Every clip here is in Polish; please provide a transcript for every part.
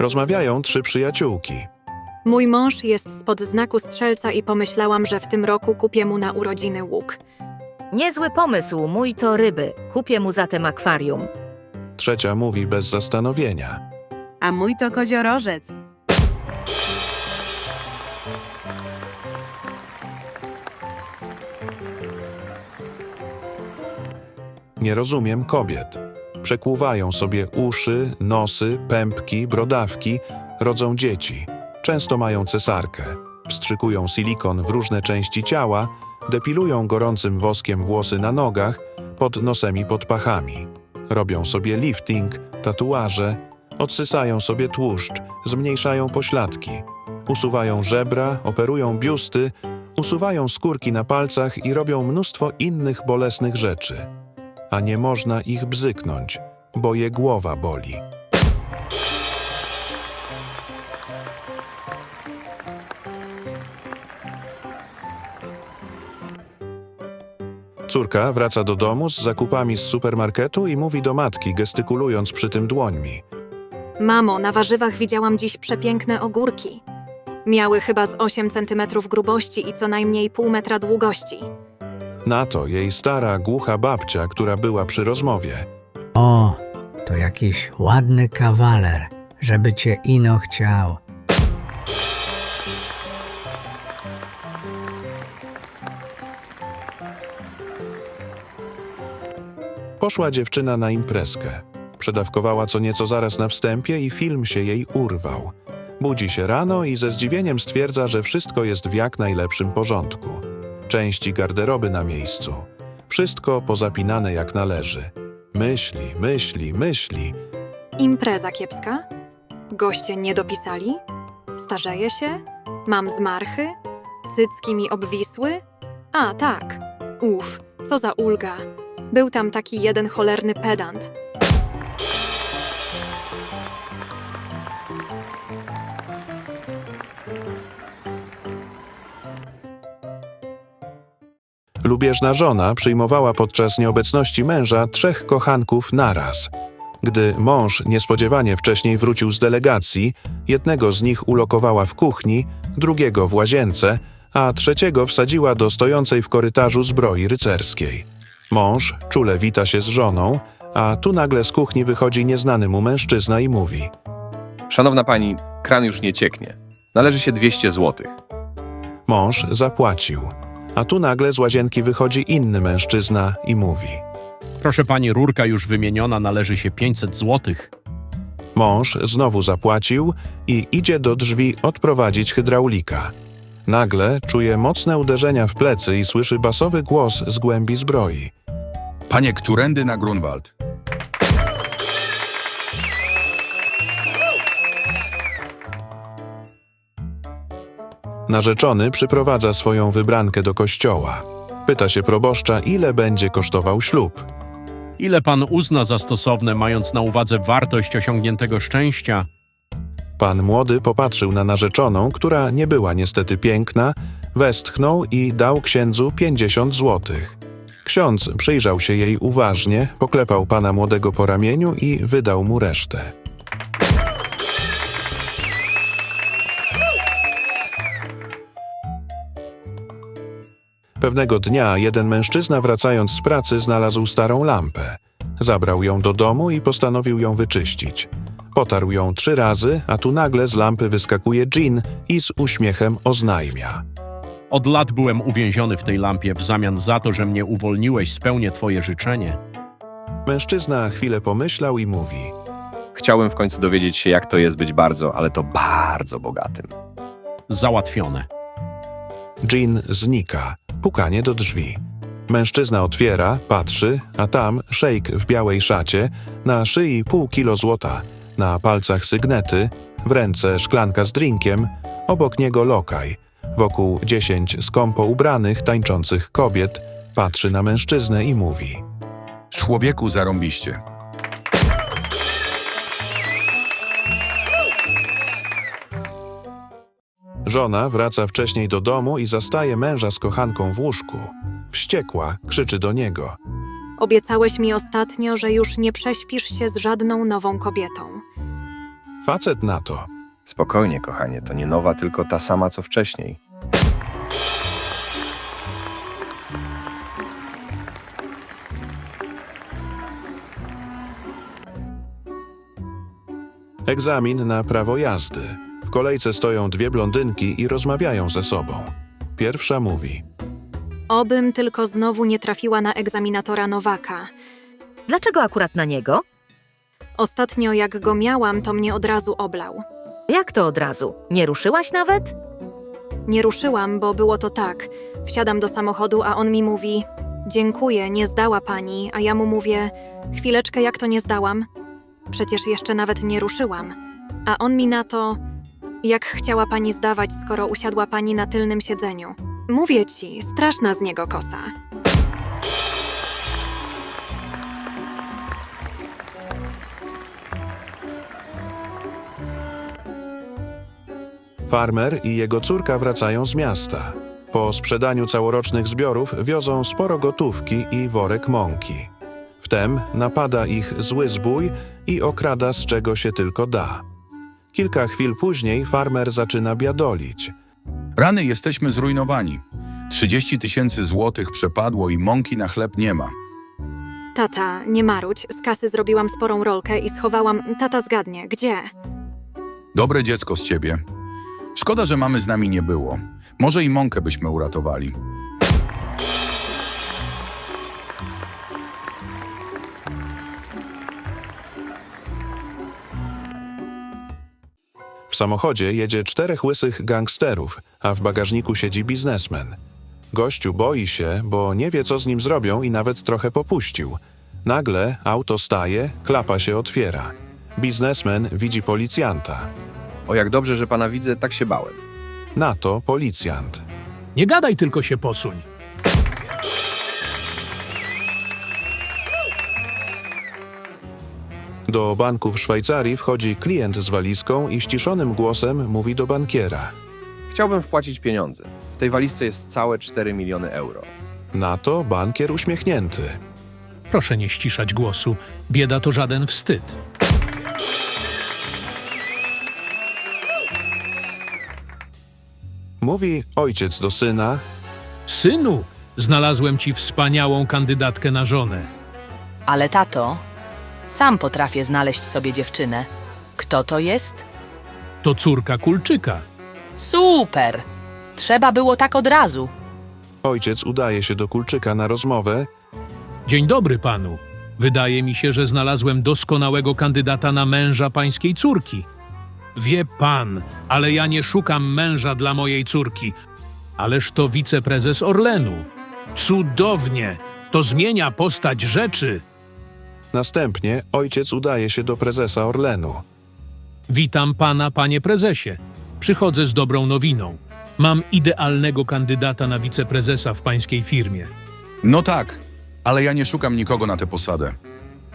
Rozmawiają trzy przyjaciółki. Mój mąż jest spod znaku strzelca i pomyślałam, że w tym roku kupię mu na urodziny łuk. Niezły pomysł, mój to ryby. Kupię mu zatem akwarium. Trzecia mówi bez zastanowienia. A mój to koziorożec. Nie rozumiem kobiet. Przekłuwają sobie uszy, nosy, pępki, brodawki, rodzą dzieci. Często mają cesarkę. Wstrzykują silikon w różne części ciała, depilują gorącym woskiem włosy na nogach, pod nosem i pod pachami. Robią sobie lifting, tatuaże, odsysają sobie tłuszcz, zmniejszają pośladki, usuwają żebra, operują biusty, usuwają skórki na palcach i robią mnóstwo innych bolesnych rzeczy a nie można ich bzyknąć, bo je głowa boli. Córka wraca do domu z zakupami z supermarketu i mówi do matki, gestykulując przy tym dłońmi. Mamo, na warzywach widziałam dziś przepiękne ogórki. Miały chyba z 8 cm grubości i co najmniej pół metra długości. Na to jej stara, głucha babcia, która była przy rozmowie. O, to jakiś ładny kawaler, żeby cię ino chciał. Poszła dziewczyna na imprezkę. Przedawkowała co nieco zaraz na wstępie i film się jej urwał. Budzi się rano i ze zdziwieniem stwierdza, że wszystko jest w jak najlepszym porządku. Części garderoby na miejscu. Wszystko pozapinane jak należy. Myśli, myśli, myśli. Impreza kiepska? Goście nie dopisali? Starzeję się? Mam zmarchy? Cycki mi obwisły? A, tak. Uf, co za ulga. Był tam taki jeden cholerny pedant. Lubieżna żona przyjmowała podczas nieobecności męża trzech kochanków naraz. Gdy mąż niespodziewanie wcześniej wrócił z delegacji, jednego z nich ulokowała w kuchni, drugiego w łazience, a trzeciego wsadziła do stojącej w korytarzu zbroi rycerskiej. Mąż czule wita się z żoną, a tu nagle z kuchni wychodzi nieznany mu mężczyzna i mówi – Szanowna pani, kran już nie cieknie. Należy się 200 złotych. Mąż zapłacił, a tu nagle z łazienki wychodzi inny mężczyzna i mówi – Proszę pani, rurka już wymieniona, należy się 500 złotych. Mąż znowu zapłacił i idzie do drzwi odprowadzić hydraulika. Nagle czuje mocne uderzenia w plecy i słyszy basowy głos z głębi zbroi. Panie, którędy na Grunwald? Narzeczony przyprowadza swoją wybrankę do kościoła. Pyta się proboszcza, ile będzie kosztował ślub. Ile pan uzna za stosowne, mając na uwadze wartość osiągniętego szczęścia? Pan młody popatrzył na narzeczoną, która nie była niestety piękna, westchnął i dał księdzu 50 złotych. Ksiądz przyjrzał się jej uważnie, poklepał pana młodego po ramieniu i wydał mu resztę. Pewnego dnia jeden mężczyzna wracając z pracy znalazł starą lampę. Zabrał ją do domu i postanowił ją wyczyścić. Potarł ją trzy razy, a tu nagle z lampy wyskakuje Jean i z uśmiechem oznajmia. Od lat byłem uwięziony w tej lampie, w zamian za to, że mnie uwolniłeś, spełnię twoje życzenie. Mężczyzna chwilę pomyślał i mówi: Chciałem w końcu dowiedzieć się, jak to jest być bardzo, ale to bardzo bogatym. Załatwione. Jean znika. Pukanie do drzwi. Mężczyzna otwiera, patrzy, a tam szejk w białej szacie, na szyi pół kilo złota, na palcach sygnety, w ręce szklanka z drinkiem, obok niego lokaj, wokół dziesięć skąpo ubranych, tańczących kobiet, patrzy na mężczyznę i mówi. Człowieku zarąbiście. Żona wraca wcześniej do domu i zastaje męża z kochanką w łóżku. Wściekła, krzyczy do niego. Obiecałeś mi ostatnio, że już nie prześpisz się z żadną nową kobietą. Facet na to. Spokojnie, kochanie, to nie nowa, tylko ta sama co wcześniej. Egzamin na prawo jazdy. W kolejce stoją dwie blondynki i rozmawiają ze sobą. Pierwsza mówi. Obym tylko znowu nie trafiła na egzaminatora Nowaka. Dlaczego akurat na niego? Ostatnio jak go miałam, to mnie od razu oblał. Jak to od razu? Nie ruszyłaś nawet? Nie ruszyłam, bo było to tak. Wsiadam do samochodu, a on mi mówi: Dziękuję, nie zdała pani, a ja mu mówię: Chwileczkę, jak to nie zdałam? Przecież jeszcze nawet nie ruszyłam. A on mi na to: Jak chciała pani zdawać, skoro usiadła pani na tylnym siedzeniu? Mówię ci, straszna z niego kosa. Farmer i jego córka wracają z miasta. Po sprzedaniu całorocznych zbiorów wiozą sporo gotówki i worek mąki. Wtem napada ich zły zbój i okrada z czego się tylko da. Kilka chwil później farmer zaczyna biadolić. Rany jesteśmy zrujnowani. 30 tysięcy złotych przepadło i mąki na chleb nie ma. Tata, nie marudź, z kasy zrobiłam sporą rolkę i schowałam. Tata zgadnie, gdzie? Dobre dziecko z ciebie. Szkoda, że mamy z nami nie było. Może i mąkę byśmy uratowali. W samochodzie jedzie czterech łysych gangsterów, a w bagażniku siedzi biznesmen. Gościu boi się, bo nie wie, co z nim zrobią i nawet trochę popuścił. Nagle auto staje, klapa się otwiera. Biznesmen widzi policjanta. O jak dobrze, że pana widzę, tak się bałem. Na to policjant. Nie gadaj, tylko się posuń. Do banku w Szwajcarii wchodzi klient z walizką i ściszonym głosem mówi do bankiera. Chciałbym wpłacić pieniądze. W tej walizce jest całe 4 miliony euro. Na to bankier uśmiechnięty. Proszę nie ściszać głosu. Bieda to żaden wstyd. Mówi ojciec do syna, Synu, znalazłem ci wspaniałą kandydatkę na żonę. Ale tato, sam potrafię znaleźć sobie dziewczynę. Kto to jest? To córka Kulczyka. Super! Trzeba było tak od razu. ojciec udaje się do Kulczyka na rozmowę Dzień dobry panu. Wydaje mi się, że znalazłem doskonałego kandydata na męża pańskiej córki. Wie pan, ale ja nie szukam męża dla mojej córki. Ależ to wiceprezes Orlenu. Cudownie! To zmienia postać rzeczy. Następnie ojciec udaje się do prezesa Orlenu. Witam pana, panie prezesie. Przychodzę z dobrą nowiną. Mam idealnego kandydata na wiceprezesa w pańskiej firmie. No tak, ale ja nie szukam nikogo na tę posadę.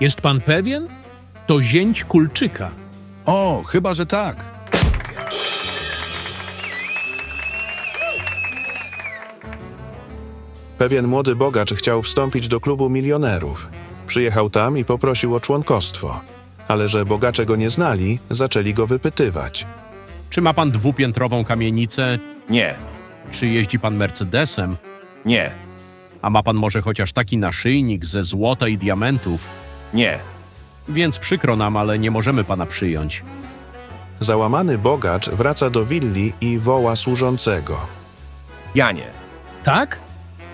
Jest pan pewien? To zięć Kulczyka. O, chyba, że tak. Pewien młody bogacz chciał wstąpić do klubu milionerów. Przyjechał tam i poprosił o członkostwo. Ale że bogacze go nie znali, zaczęli go wypytywać. Czy ma pan dwupiętrową kamienicę? Nie, Czy jeździ pan Mercedesem? nie, A ma pan może chociaż taki naszyjnik ze złota i diamentów? nie. Więc przykro nam, ale nie możemy pana przyjąć. Załamany bogacz wraca do willi i woła służącego. Janie, Tak?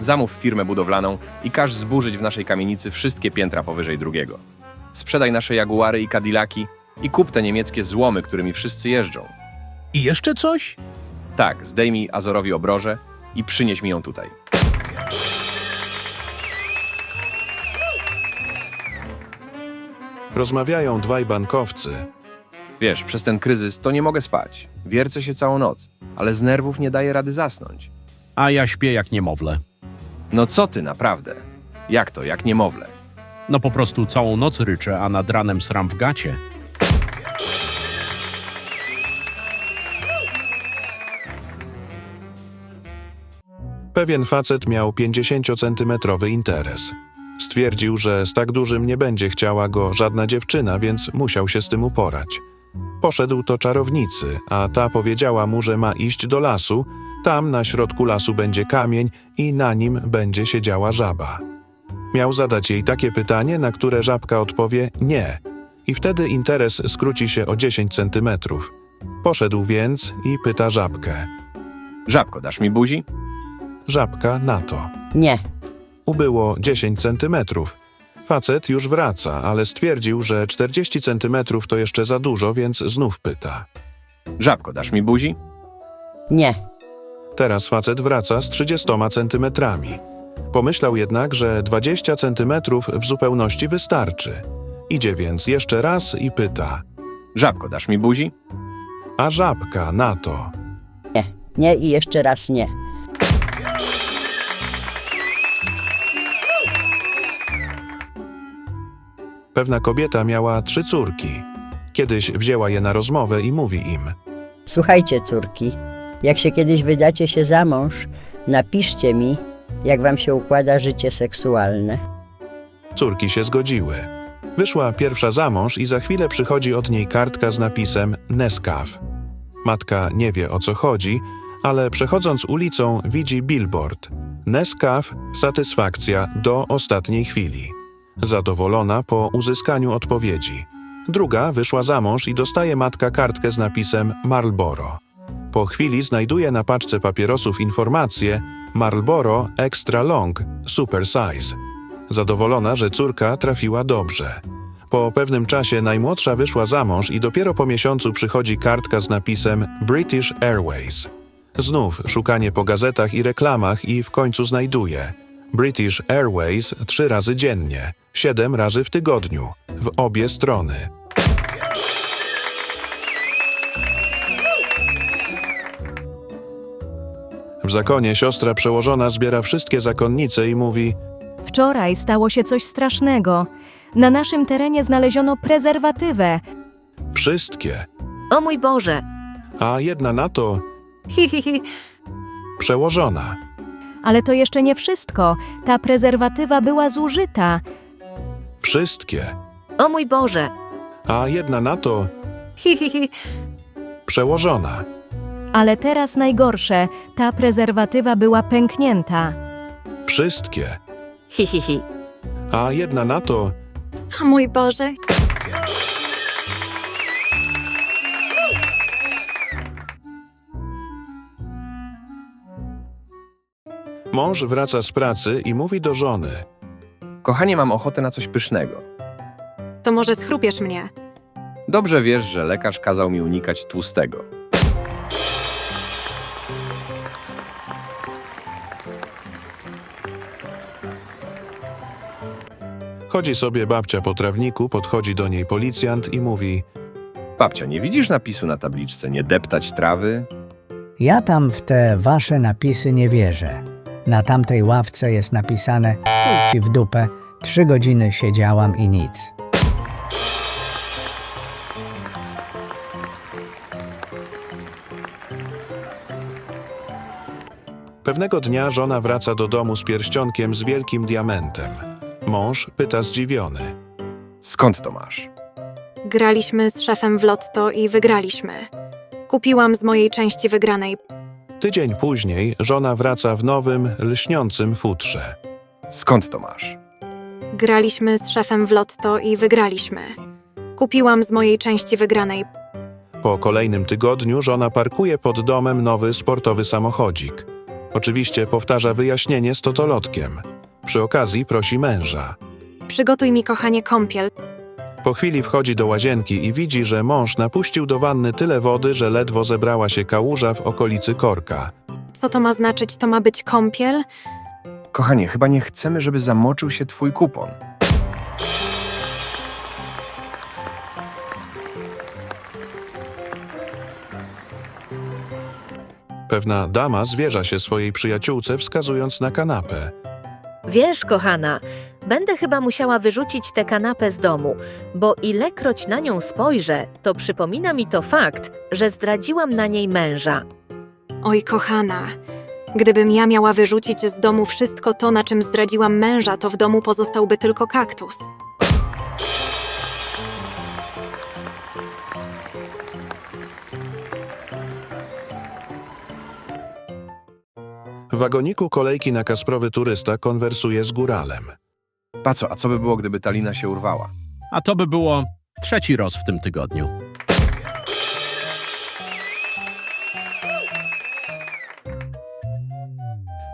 Zamów firmę budowlaną i każ zburzyć w naszej kamienicy wszystkie piętra powyżej drugiego. Sprzedaj nasze Jaguary i Cadillaki i kup te niemieckie złomy, którymi wszyscy jeżdżą. I jeszcze coś? Tak, zdejmij Azorowi obrożę i przynieś mi ją tutaj. Rozmawiają dwaj bankowcy. Wiesz, przez ten kryzys to nie mogę spać. Wiercę się całą noc, ale z nerwów nie daję rady zasnąć. A ja śpię jak niemowlę. No co ty naprawdę? Jak to, jak niemowlę? No po prostu całą noc ryczę, a nad ranem sram w gacie. Pewien facet miał 50-centymetrowy interes. Stwierdził, że z tak dużym nie będzie chciała go żadna dziewczyna, więc musiał się z tym uporać. Poszedł do czarownicy, a ta powiedziała mu, że ma iść do lasu. Tam na środku lasu będzie kamień i na nim będzie siedziała żaba. Miał zadać jej takie pytanie, na które żabka odpowie nie. I wtedy interes skróci się o 10 centymetrów. Poszedł więc i pyta żabkę. Żabko, dasz mi buzi? Żabka na to. Nie. Ubyło 10 centymetrów. Facet już wraca, ale stwierdził, że 40 centymetrów to jeszcze za dużo, więc znów pyta. Żabko, dasz mi buzi? Nie. Teraz facet wraca z 30 centymetrami. Pomyślał jednak, że 20 centymetrów w zupełności wystarczy. Idzie więc jeszcze raz i pyta. Żabko, dasz mi buzi? A żabka na to. Nie. Nie i jeszcze raz nie. Pewna kobieta miała trzy córki. Kiedyś wzięła je na rozmowę i mówi im. Słuchajcie, córki, jak się kiedyś wydacie się za mąż, napiszcie mi, jak wam się układa życie seksualne. Córki się zgodziły. Wyszła pierwsza za mąż i za chwilę przychodzi od niej kartka z napisem Nescaf. Matka nie wie o co chodzi, ale przechodząc ulicą widzi billboard. Nescaf, satysfakcja do ostatniej chwili. Zadowolona po uzyskaniu odpowiedzi. Druga wyszła za mąż i dostaje matka kartkę z napisem Marlboro. Po chwili znajduje na paczce papierosów informację Marlboro Extra Long Super Size. Zadowolona, że córka trafiła dobrze. Po pewnym czasie najmłodsza wyszła za mąż i dopiero po miesiącu przychodzi kartka z napisem British Airways. Znów szukanie po gazetach i reklamach i w końcu znajduje. British Airways trzy razy dziennie, siedem razy w tygodniu, w obie strony. W zakonie siostra przełożona zbiera wszystkie zakonnice i mówi: Wczoraj stało się coś strasznego. Na naszym terenie znaleziono prezerwatywę. Wszystkie. O mój Boże! A jedna na to Hi, hi, hi. przełożona. Ale to jeszcze nie wszystko. Ta prezerwatywa była zużyta. Wszystkie. O mój Boże! A jedna na to Hi, hi, hi. przełożona. Ale teraz najgorsze. Ta prezerwatywa była pęknięta. Wszystkie. Hi, hi, hi. A jedna na to A mój Boże, mąż wraca z pracy i mówi do żony: Kochanie, mam ochotę na coś pysznego. to może schrupiesz mnie. Dobrze wiesz, że lekarz kazał mi unikać tłustego. Chodzi sobie babcia po trawniku, podchodzi do niej policjant i mówi: Babcia, nie widzisz napisu na tabliczce nie deptać trawy? Ja tam w te wasze napisy nie wierzę. Na tamtej ławce jest napisane "Chuj ci w dupę, trzy godziny siedziałam i nic. Pewnego dnia żona wraca do domu z pierścionkiem z wielkim diamentem. Mąż pyta zdziwiony: Skąd to masz? Graliśmy z szefem w lotto i wygraliśmy. Kupiłam z mojej części wygranej. Tydzień później żona wraca w nowym, lśniącym futrze. Skąd to masz? Graliśmy z szefem w lotto i wygraliśmy. Kupiłam z mojej części wygranej. Po kolejnym tygodniu żona parkuje pod domem nowy sportowy samochodzik. Oczywiście powtarza wyjaśnienie z totolotkiem. Przy okazji prosi męża. Przygotuj mi, kochanie, kąpiel. Po chwili wchodzi do łazienki i widzi, że mąż napuścił do wanny tyle wody, że ledwo zebrała się kałuża w okolicy korka. Co to ma znaczyć? To ma być kąpiel? Kochanie, chyba nie chcemy, żeby zamoczył się twój kupon. Pewna dama zwierza się swojej przyjaciółce, wskazując na kanapę. Wiesz, kochana, będę chyba musiała wyrzucić tę kanapę z domu, bo ilekroć na nią spojrzę, to przypomina mi to fakt, że zdradziłam na niej męża. Oj, kochana. Gdybym ja miała wyrzucić z domu wszystko to, na czym zdradziłam męża, to w domu pozostałby tylko kaktus. W wagoniku kolejki na Kasprowy turysta konwersuje z góralem. Paco, a co by było, gdyby ta lina się urwała? A to by było trzeci roz w tym tygodniu.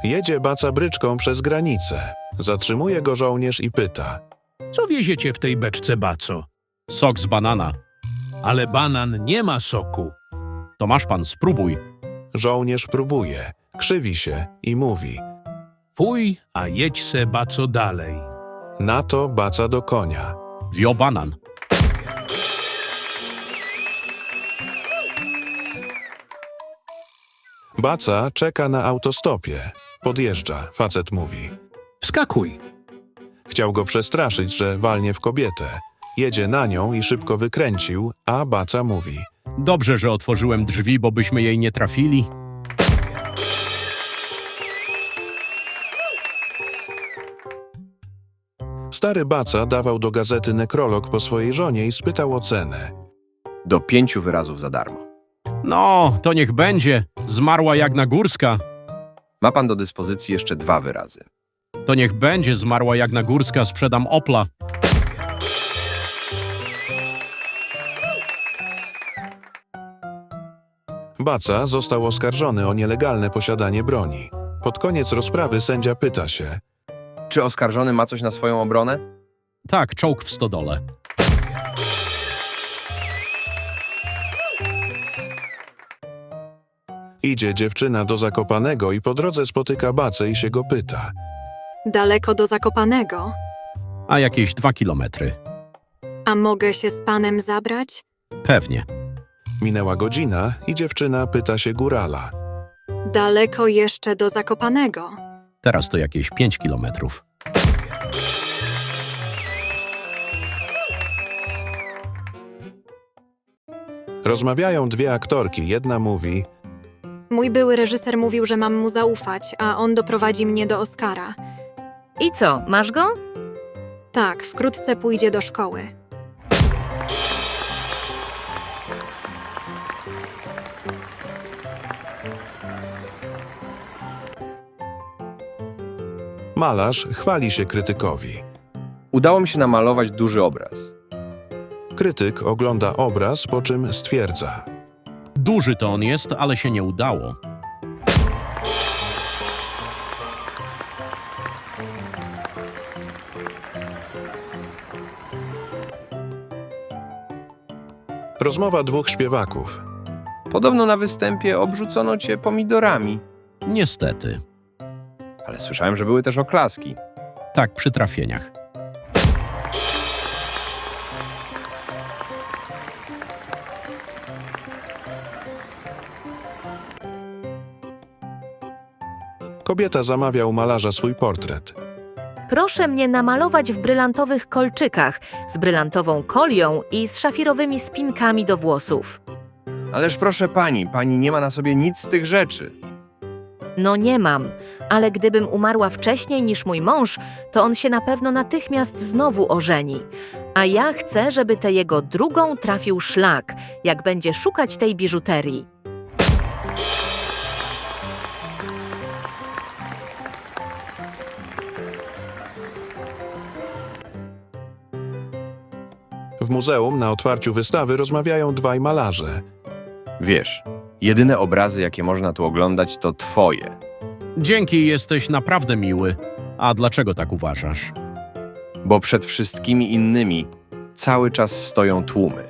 Jedzie baca bryczką przez granicę. Zatrzymuje go żołnierz i pyta. Co wieziecie w tej beczce, baco? Sok z banana. Ale banan nie ma soku. To masz pan, spróbuj. Żołnierz próbuje, krzywi się i mówi. Fuj, a jedź se, baco, dalej. Na to baca do konia. Wio banan. Baca czeka na autostopie. Podjeżdża, facet mówi. Wskakuj. Chciał go przestraszyć, że walnie w kobietę. Jedzie na nią i szybko wykręcił, a baca mówi. Dobrze, że otworzyłem drzwi, bo byśmy jej nie trafili. Stary baca dawał do gazety nekrolog po swojej żonie i spytał o cenę. Do pięciu wyrazów za darmo. No, to niech będzie. Zmarła Jagna Górska. Ma pan do dyspozycji jeszcze dwa wyrazy. To niech będzie. Zmarła Jagna Górska. Sprzedam Opla. Baca został oskarżony o nielegalne posiadanie broni. Pod koniec rozprawy sędzia pyta się. Czy oskarżony ma coś na swoją obronę? Tak, czołg w stodole. Idzie dziewczyna do Zakopanego i po drodze spotyka Bacę i się go pyta. Daleko do Zakopanego. A jakieś dwa kilometry. A mogę się z panem zabrać? Pewnie. Minęła godzina i dziewczyna pyta się górala. Daleko jeszcze do Zakopanego. Teraz to jakieś pięć kilometrów. Rozmawiają dwie aktorki. Jedna mówi, Mój były reżyser mówił, że mam mu zaufać, a on doprowadzi mnie do Oscara. I co, masz go? Tak, wkrótce pójdzie do szkoły. Malarz chwali się krytykowi. Udało mi się namalować duży obraz. Krytyk ogląda obraz, po czym stwierdza. Duży to on jest, ale się nie udało. Rozmowa dwóch śpiewaków. Podobno na występie obrzucono cię pomidorami. Niestety. Ale słyszałem, że były też oklaski. Tak, przy trafieniach. Kobieta zamawia u malarza swój portret. Proszę mnie namalować w brylantowych kolczykach, z brylantową kolią i z szafirowymi spinkami do włosów. Ależ proszę pani, pani nie ma na sobie nic z tych rzeczy. No nie mam, ale gdybym umarła wcześniej niż mój mąż, to on się na pewno natychmiast znowu ożeni. A ja chcę, żeby tę jego drugą trafił szlak, jak będzie szukać tej biżuterii. W muzeum na otwarciu wystawy rozmawiają dwaj malarze. Wiesz, jedyne obrazy, jakie można tu oglądać, to twoje. Dzięki, jesteś naprawdę miły. A dlaczego tak uważasz? Bo przed wszystkimi innymi cały czas stoją tłumy.